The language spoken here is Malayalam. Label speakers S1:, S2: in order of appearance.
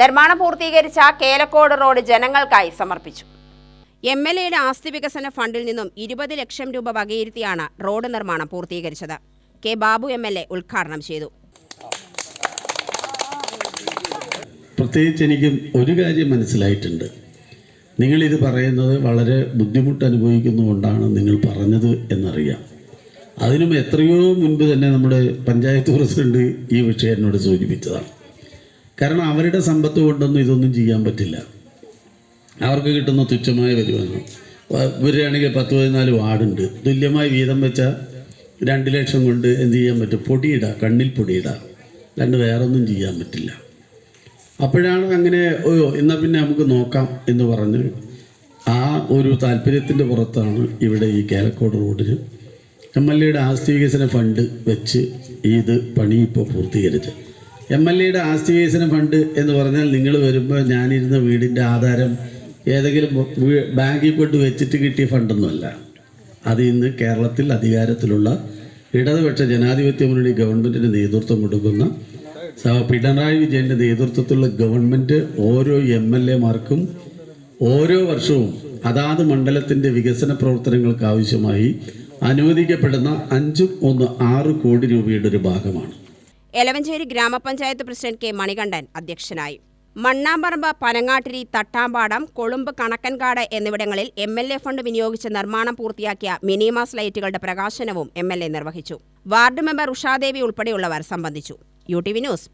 S1: നിർമ്മാണം പൂർത്തീകരിച്ച കേലക്കോട് റോഡ് ജനങ്ങൾക്കായി സമർപ്പിച്ചു.
S2: എം എൽ എയുടെ ആസ്തി വികസന ഫണ്ടിൽ നിന്നും ഇരുപത് ലക്ഷം രൂപ വകയിരുത്തിയാണ് റോഡ് നിർമ്മാണം പൂർത്തീകരിച്ചത്. K Babu M L A ഉദ്ഘാടനം ചെയ്തു.
S3: പ്രത്യേകിച്ച് എനിക്ക് ഒരു കാര്യം മനസ്സിലായിട്ടുണ്ട്. നിങ്ങളിത് പറയുന്നത് വളരെ ബുദ്ധിമുട്ട് അനുഭവിക്കുന്നതുകൊണ്ടാണ് നിങ്ങൾ പറഞ്ഞത് എന്നറിയാം. അതിനും എത്രയോ മുൻപ് തന്നെ നമ്മുടെ പഞ്ചായത്ത് പ്രസിഡന്റ് ഈ വിഷയം എന്നോട് സൂചിപ്പിച്ചതാണ്. കാരണം അവരുടെ സമ്പത്ത് കൊണ്ടൊന്നും ഇതൊന്നും ചെയ്യാൻ പറ്റില്ല. അവർക്ക് കിട്ടുന്ന തുച്ഛമായ വരുമാനം. വരികയാണെങ്കിൽ പത്ത് പതിനാല് വാർഡുണ്ട്. തുല്യമായി വീതം വെച്ചാൽ രണ്ട് ലക്ഷം കൊണ്ട് എന്ത് ചെയ്യാൻ പറ്റും? പൊടിയിടാം കണ്ണിൽ പൊടിയിടാം. രണ്ട് വേറൊന്നും ചെയ്യാൻ പറ്റില്ല. അപ്പോഴാണ് അങ്ങനെ ഓ എന്നാൽ പിന്നെ നമുക്ക് നോക്കാം എന്ന് പറഞ്ഞ് ആ ഒരു താല്പര്യത്തിന്റെ പുറത്താണ് ഇവിടെ ഈ കേലക്കോട് റോഡിന് എം എൽ എയുടെ ആസ്തി വികസന ഫണ്ട് വെച്ച് ഇത് പണി ഇപ്പോൾ പൂർത്തീകരിച്ച് എം എൽ എയുടെ ആസ്തി വികസന ഫണ്ട് എന്ന് പറഞ്ഞാൽ നിങ്ങൾ വരുമ്പോൾ ഞാനിരുന്ന വീടിന്റെ ആധാരം ഏതെങ്കിലും ബാങ്കിൽ കൊണ്ട് വെച്ചിട്ട് കിട്ടിയ ഫണ്ടൊന്നുമല്ല. അത് ഇന്ന് കേരളത്തിൽ അധികാരത്തിലുള്ള ഇടതുപക്ഷ ജനാധിപത്യ മുന്നണി ഗവൺമെന്റിന്റെ നേതൃത്വം കൊടുക്കുന്ന പിണറായി വിജയന്റെ നേതൃത്വത്തിലുള്ള ഗവൺമെന്റ് ഓരോ എം എൽ എമാർക്കും ഓരോ വർഷവും അതാത് മണ്ഡലത്തിന്റെ വികസന പ്രവർത്തനങ്ങൾക്ക് ആവശ്യമായി അനുവദിക്കപ്പെടുന്ന അഞ്ചും ഒന്ന് ആറ് കോടി രൂപയുടെ ഒരു ഭാഗമാണ്.
S2: എലവഞ്ചേരി ഗ്രാമപഞ്ചായത്ത് പ്രസിഡന്റ് കെ മണികണ്ഠൻ അധ്യക്ഷനായി. മണ്ണാമ്പറമ്പ് പനങ്ങാട്ടിരി തട്ടാമ്പാടം കൊളുമ്പ് കണക്കൻകാട് എന്നിവിടങ്ങളിൽ എം എൽ എ ഫണ്ട് വിനിയോഗിച്ച് നിർമ്മാണം പൂർത്തിയാക്കിയ മിനിമാസ് ലൈറ്റുകളുടെ പ്രകാശനവും എം എൽ എ നിർവഹിച്ചു. വാർഡ് മെമ്പർ ഉഷാദേവി ഉൾപ്പെടെയുള്ളവർ സംബന്ധിച്ചു. U T V news